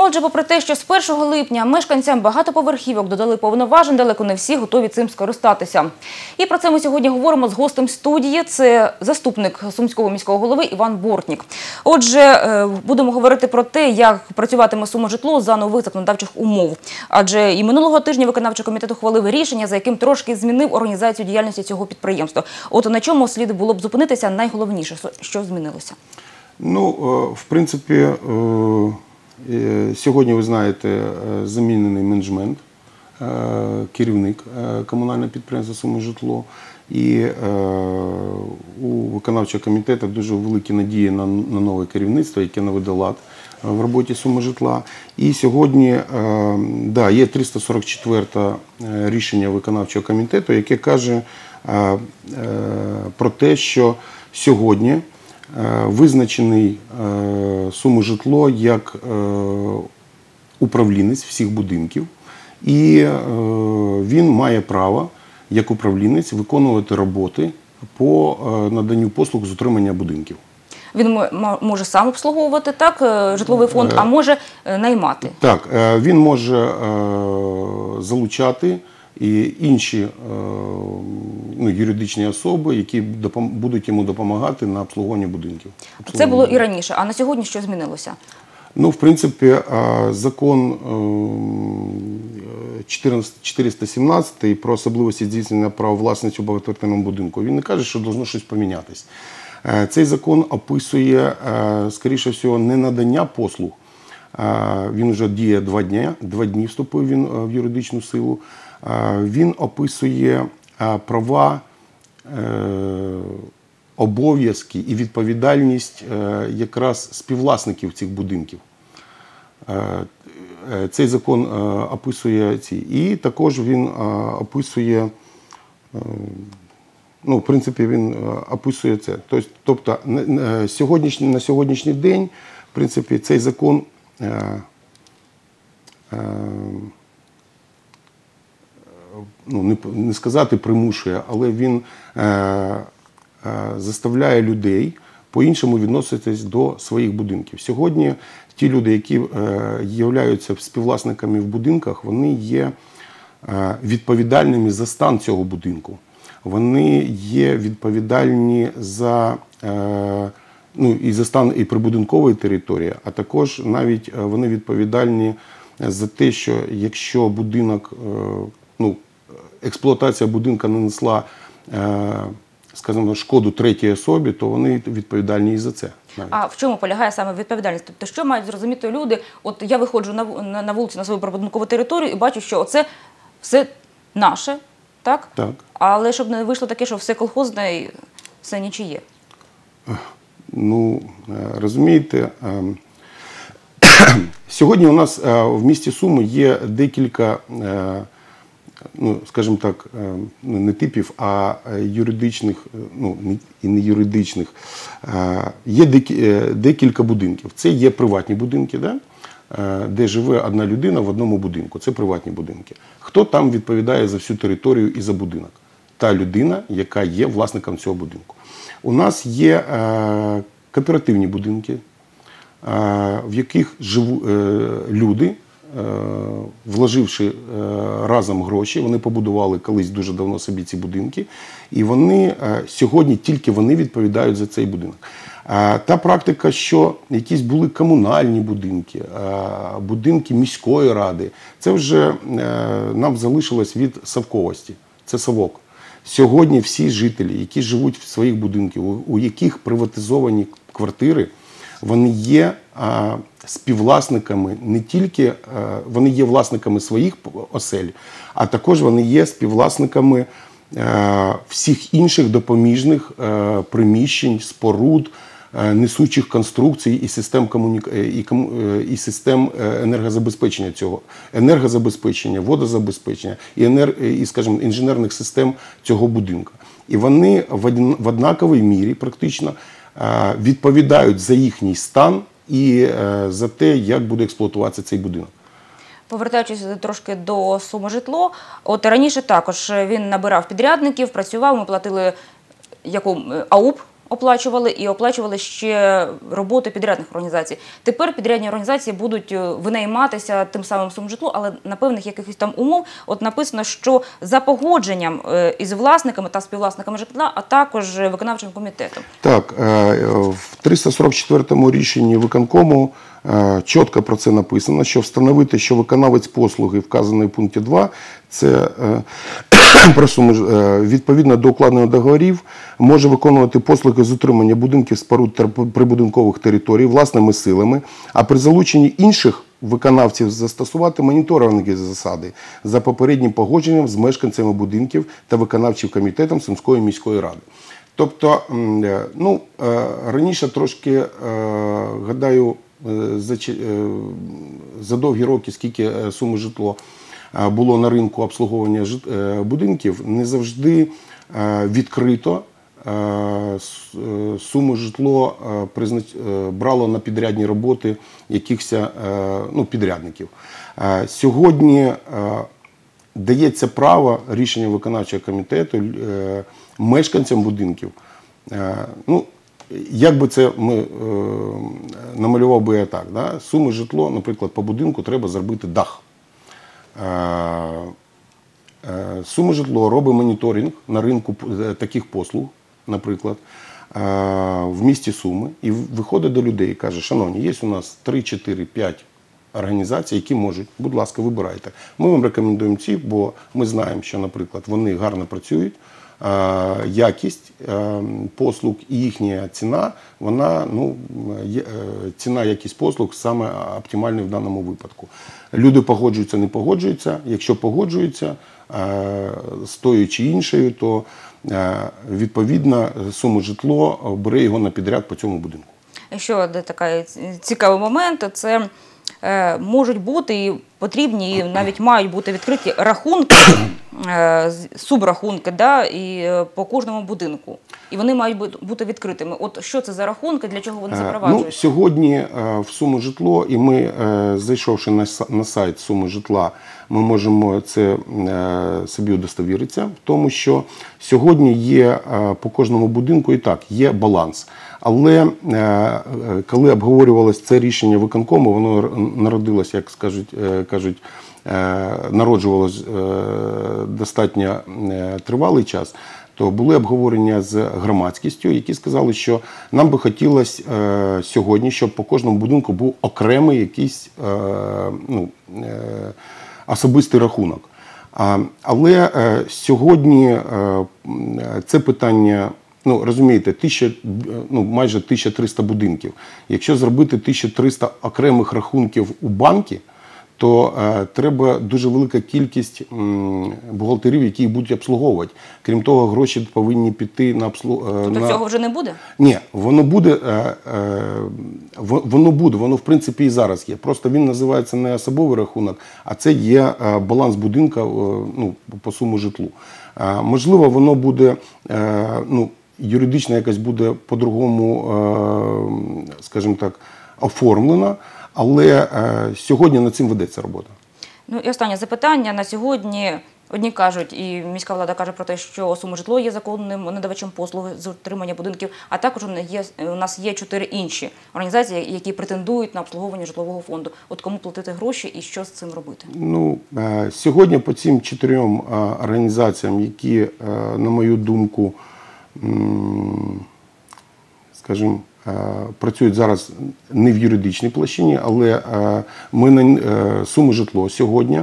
Отже, попри те, що з 1 липня мешканцям багатоповерхівок додали повноважень, далеко не всі готові цим скористатися. І про це ми сьогодні говоримо з гостем студії. Це заступник сумського міського голови Іван Бортнік. Отже, е, будемо говорити про те, як працюватиме «Суможитло» за нових законодавчих умов. Адже і минулого тижня виконавчий комітет ухвалив рішення, за яким трошки змінив організацію діяльності цього підприємства. От на чому слід було б зупинитися найголовніше, що змінилося. Ну, е, в принципі, е, сьогодні ви знаєте, е, замінений менеджмент, е, керівник е, комунального підприємства «Сумижитло». І е, у виконавчого комітету дуже великі надії на, нове керівництво, яке наведе лад е, в роботі «Сумижитла». І сьогодні е, да, є 344 рішення виконавчого комітету, яке каже е, е, про те, що сьогодні е, визначений е, суми житло як е, управлінець всіх будинків, і е, він має право як управлінець виконувати роботи по е, наданню послуг з утримання будинків. Він мо- мо- може сам обслуговувати так е, житловий фонд, а може е, наймати. Так, е, він може е, залучати і інші е, ну, юридичні особи, які допом- будуть йому допомагати на обслуговуванні будинків. Це було і раніше. А на сьогодні що змінилося? Ну, в принципі, закон е, 14 417 про особливості здійснення права власності у багатоквартирному будинку, він не каже, що должно щось помінятись. Е, Цей закон описує, е, скоріше всього, не надання послуг. Е, Він вже діє два дні, два дні вступив він в юридичну силу. Він описує права е, обов'язки і відповідальність е, якраз співвласників цих будинків. Е, Цей закон описує ці. І також він описує, ну, в принципі, він описує це. Тобто, Тобто сьогоднішній, на сьогоднішній день, в принципі, цей закон. Ну, не, не сказати примушує, але він е, е, заставляє людей по-іншому відноситись до своїх будинків. Сьогодні ті люди, які е, являються співвласниками в будинках, вони є е, відповідальними за стан цього будинку. Вони є відповідальні за, е, ну, і за стан і прибудинкової території, а також навіть е, вони відповідальні за те, що якщо будинок, е, ну, експлуатація будинка нанесла, е, скажімо, шкоду третій особі, то вони відповідальні і за це. навіть. А в чому полягає саме відповідальність? Тобто, що мають зрозуміти люди? От я виходжу на, ву- на, на вулицю на свою прибудинкову територію і бачу, що це все наше, так? Так. Але щоб не вийшло таке, що все колхозне і все нічиє. Ну, е, розумієте, ем, сьогодні у нас е, в місті Суми є декілька, ну, скажімо так, е, ну, не типів, а е, юридичних, е, ну, і не юридичних. Є декілька будинків. Це є приватні будинки, да? де живе одна людина в одному будинку. Це приватні будинки. Хто там відповідає за всю територію і за будинок? Та людина, яка є власником цього будинку. У нас є кооперативні будинки, в яких живуть люди, вложивши е, разом гроші, вони побудували колись дуже давно собі ці будинки, і вони е, сьогодні тільки вони відповідають за цей будинок. Е, Та практика, що якісь були комунальні будинки, е, будинки міської ради, це вже е, нам залишилось від совковості. Це совок. Сьогодні всі жителі, які живуть в своїх будинках, у- яких приватизовані квартири, вони є співвласниками не тільки вони є власниками своїх осель, а також вони є співвласниками е, всіх інших допоміжних е, приміщень, споруд, е, несучих конструкцій і систем комуніка... е, і, кому- е, і систем е, енергозабезпечення цього, енергозабезпечення, водозабезпечення і, енер... е, і скажімо, інженерних систем цього будинку. І вони в однаковій мірі практично е, відповідають за їхній стан і е, за те, як буде експлуатуватися цей будинок. Повертаючись трошки до суми житло, от раніше також він набирав підрядників, працював, ми платили яку АУП оплачували і оплачували ще роботи підрядних організацій. Тепер підрядні організації будуть е, винайматися тим самим сумжитлу, але на певних якихось там умов. От написано, що за погодженням е, із власниками та співвласниками житла, а також виконавчим комітетом. Так, е, в 344 рішенні виконкому чітко про це написано, що встановити, що виконавець послуги, вказаної в пункті 2, це про ж, е, відповідно до укладених договорів, може виконувати послуги з утримання будинків, споруд та прибудинкових територій власними силами, а при залученні інших виконавців застосувати моніторингові засади за попереднім погодженням з мешканцями будинків та виконавчим комітетом Сумської міської ради. Тобто, е, ну, е, раніше трошки, гадаю, за, довгі роки, скільки суми житло було на ринку обслуговування е, будинків, не завжди е, відкрито е, с- е, суми житло е, е, брало на підрядні роботи якихось е, ну, підрядників. Е, Сьогодні е, дається право рішення виконавчого комітету е, мешканцям будинків. Е, ну, як би це ми, е, намалював би я так, да? суми житло, наприклад, по будинку треба зробити дах. Е, е, Суми житло робить моніторинг на ринку е, таких послуг, наприклад, в місті Суми, і виходить до людей і каже: шановні, є у нас 3, 4, 5 організацій, які можуть, будь ласка, вибирайте. Ми вам рекомендуємо ці, бо ми знаємо, що, наприклад, вони гарно працюють. Е, Якість е, послуг і їхня ціна, вона ну е, ціна якість послуг саме оптимальна в даному випадку. Люди погоджуються, не погоджуються. Якщо погоджуються з тою чи іншою, то відповідно сума житло бере його на підряд по цьому будинку. Ще один такий цікавий момент це можуть бути і потрібні, і навіть мають бути відкриті рахунки, е, субрахунки, да, і е, по кожному будинку. І вони мають бути- відкритими. От що це за рахунки, для чого вони Е, Ну, сьогодні в суму житло, і ми, зайшовши на, сайт суми житла, ми можемо це собі удостовіритися, в тому що сьогодні є по кожному будинку і так, є баланс. Але е, коли обговорювалось це рішення виконкому, воно народилось, як скажуть, е, кажуть, е, народжувалось достатньо тривалий час то були обговорення з громадськістю, які сказали, що нам би хотілося е, сьогодні, щоб по кожному будинку був окремий якийсь е, ну, е, особистий рахунок. А, але е, сьогодні е, це питання. Ну, розумієте, тисяча, е, ну, майже 1300 будинків. Якщо зробити 1300 окремих рахунків у банки, то е, треба дуже велика кількість м, бухгалтерів, які їх будуть обслуговувати. Крім того, гроші повинні піти на обслуговування. Тобто цього вже не буде? Ні, воно буде, е, е, воно буде, воно в принципі і зараз є. Просто він називається не особовий рахунок, а це є е, баланс будинка е, ну, по суму житлу. Е, Можливо, воно буде е, ну, юридично якось буде по-другому, е, скажімо так, оформлено, але е, сьогодні над цим ведеться робота. Ну і останнє запитання на сьогодні. Одні кажуть, і міська влада каже про те, що сума житло є законним надавачем послуги з утримання будинків. А також у нас є чотири інші організації, які претендують на обслуговування житлового фонду. От кому платити гроші і що з цим робити? Ну, е, сьогодні по цим чотирьом організаціям, які, на мою думку, скажімо, е, працюють зараз не в юридичній площині, але е, ми на е, суми житло сьогодні,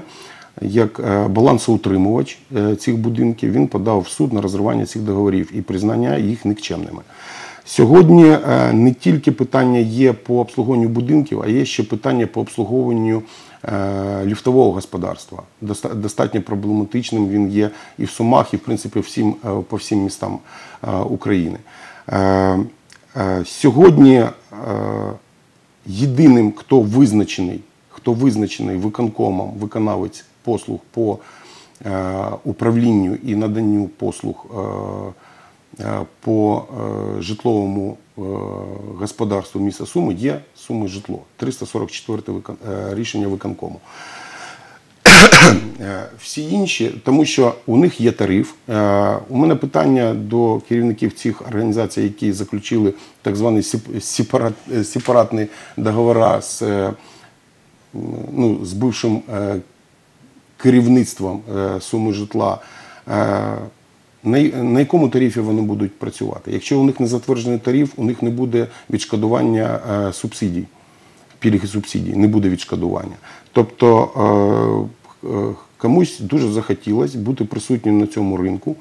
як балансоутримувач цих будинків, він подав в суд на розривання цих договорів і признання їх нікчемними. Сьогодні не тільки питання є по обслуговуванню будинків, а є ще питання по обслуговуванню е, ліфтового господарства. Достатньо проблематичним він є і в Сумах, і в принципі всім, е, по всім містам е, України. Сьогодні єдиним, хто визначений, хто визначений виконкомом, виконавець послуг по управлінню і наданню послуг по житловому господарству міста Суми є Суми житло. 344 е, рішення виконкому. Е, Всі інші, тому що у них є тариф. Е, У мене питання до керівників цих організацій, які заключили так звані сеп- сепарат, е, сепаратні договори з, е, ну, з бившим е, керівництвом е, суми житла. На, якому тарифі вони будуть працювати? Якщо у них не затверджений тариф, у них не буде відшкодування е, субсидій пільг і субсидій, не буде відшкодування. Тобто е, е, комусь дуже захотілося бути присутнім на цьому ринку,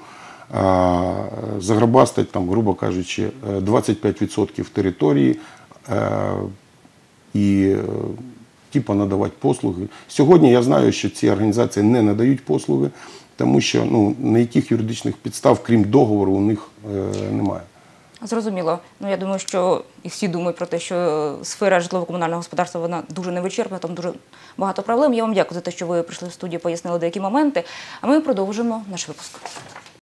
заграбастати, там, грубо кажучи, е, 25% території і типа надавати послуги. Сьогодні я знаю, що ці організації не надають послуги, тому що ну, ніяких юридичних підстав, крім договору, у них е, немає. Зрозуміло. Ну я думаю, що і всі думають про те, що сфера житлово-комунального господарства вона дуже невичерпна, там дуже багато проблем. Я вам дякую за те, що ви прийшли в студію, пояснили деякі моменти. А ми продовжимо наш випуск.